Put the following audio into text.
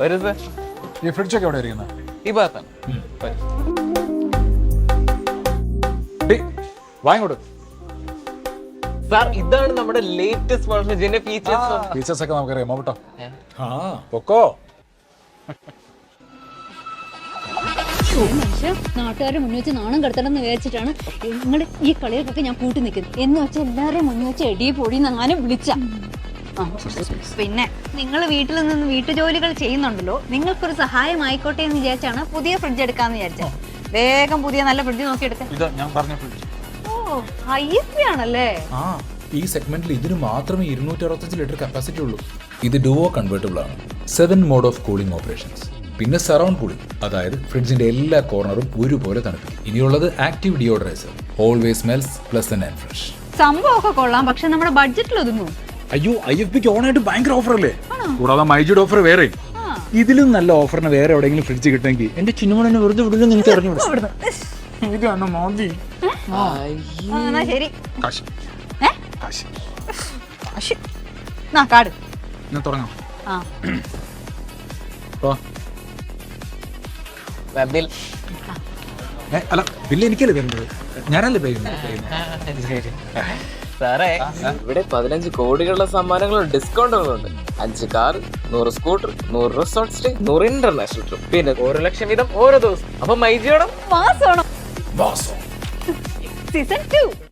വരൂ ഈ ഈ ഫ്രിഡ്ജൊക്കെ എവിടെ ഇരിക്കുന്നത് ഈ ഭാഗത്താണ്. വരൂ. വാങ്ങിക്കൊടു സാർ ഇതാണ് നമ്മുടെ ലേറ്റസ്റ്റ് വേർഷൻ ഇതിന്റെ ഫീച്ചേഴ്സ് ഫീച്ചേഴ്സ് ഒക്കെ നമുക്കറിയാം. മോട്ടോ ആ പൊക്കോ. മനുഷ്യ നാട്ടുകാരെ മുന്നിൽ വെച്ച് നാണം കടത്തണം എന്ന് വിചാരിച്ചിട്ടാണ് നിങ്ങൾ ഈ കളികൾക്കൊക്കെ ഞാൻ കൂട്ടി നിൽക്കുന്നത്. എന്ന് വെച്ചാൽ എല്ലാവരെയും മുന്നിൽ വെച്ച് എടി പൊടി നാനും വിളിച്ച. പിന്നെ നിങ്ങൾ വീട്ടിൽ നിന്ന് വീട്ടുജോലികൾ ചെയ്യുന്നുണ്ടല്ലോ നിങ്ങൾക്കൊരു സഹായം ആയിക്കോട്ടെ എന്ന് വിചാരിച്ചാണ് പുതിയ ഫ്രിഡ്ജ് എടുക്കാന്ന് വിചാരിച്ചത്. വേഗം പുതിയ നല്ല ഫ്രിഡ്ജ് നോക്കി എടുക്കാം. ഇതാ ഞാൻ പറഞ്ഞ fridge oh I S P ആണല്ലേ ആ ഈ സെഗ്മെന്റിൽ ഇതിന് മാത്രമേ ഇരുന്നൂറ്റി അറുപത്തഞ്ച് ലിറ്റർ കപ്പാസിറ്റി ഉള്ളൂ. ഇത് ഡുവോ കൺവേർട്ടബിൾ ആണ്. Seven mode of cooling operations പിന്നെ സറൗണ്ട് കൂളിംഗ് അതായത് ഫ്രിഡ്ജിന്റെ എല്ലാ കോർണറും ഒരുപോലെ തണുപ്പിക്കും. ഇനിയുള്ളത് active deodoriser always smells plus and fresh സംഭവമൊക്കെ കൊള്ളാം പക്ഷെ നമ്മുടെ ബഡ്ജറ്റിൽ ഒതുങ്ങും. അയ്യോ ഐ എഫ് പിക്ക് ഓണായിട്ട് ഭയങ്കര ഓഫർ അല്ലേ കൂടാതെ മൈജിയുടെ ഓഫർ വേറെ. ഇതിലും നല്ല ഓഫറിന് വേറെ എവിടെയെങ്കിലും ഫ്രിഡ്ജ് കിട്ടുമെങ്കിൽ എന്റെ ചിന്നുമണനെ വെറുതെ വിടുന്ന നിങ്ങൾക്ക് അറിഞ്ഞു ഇതാണ് മോദി. കാട്. ഞാൻ തുടങ്ങാം. അല്ല ബില്ല് എനിക്കല്ലേ തരേണ്ടത്? ഞാനല്ലേ പേ ചെയ്യുന്നത്? സാറേ. ഇവിടെ പതിനഞ്ച് കോടികളുടെ സമ്മാനങ്ങളും ഡിസ്കൗണ്ടുകളുണ്ട് അഞ്ച് കാർ നൂറ് സ്കൂട്ടർ നൂറ് റിസോർട്ട് സ്റ്റേ നൂറ് ഇന്റർനാഷണൽ ട്രിപ്പ് പിന്നെ ഒരു ലക്ഷം വീതം ഓരോ ദിവസം. അപ്പൊ മൈജിയോടും മാസമാണോ സീസൺ ടു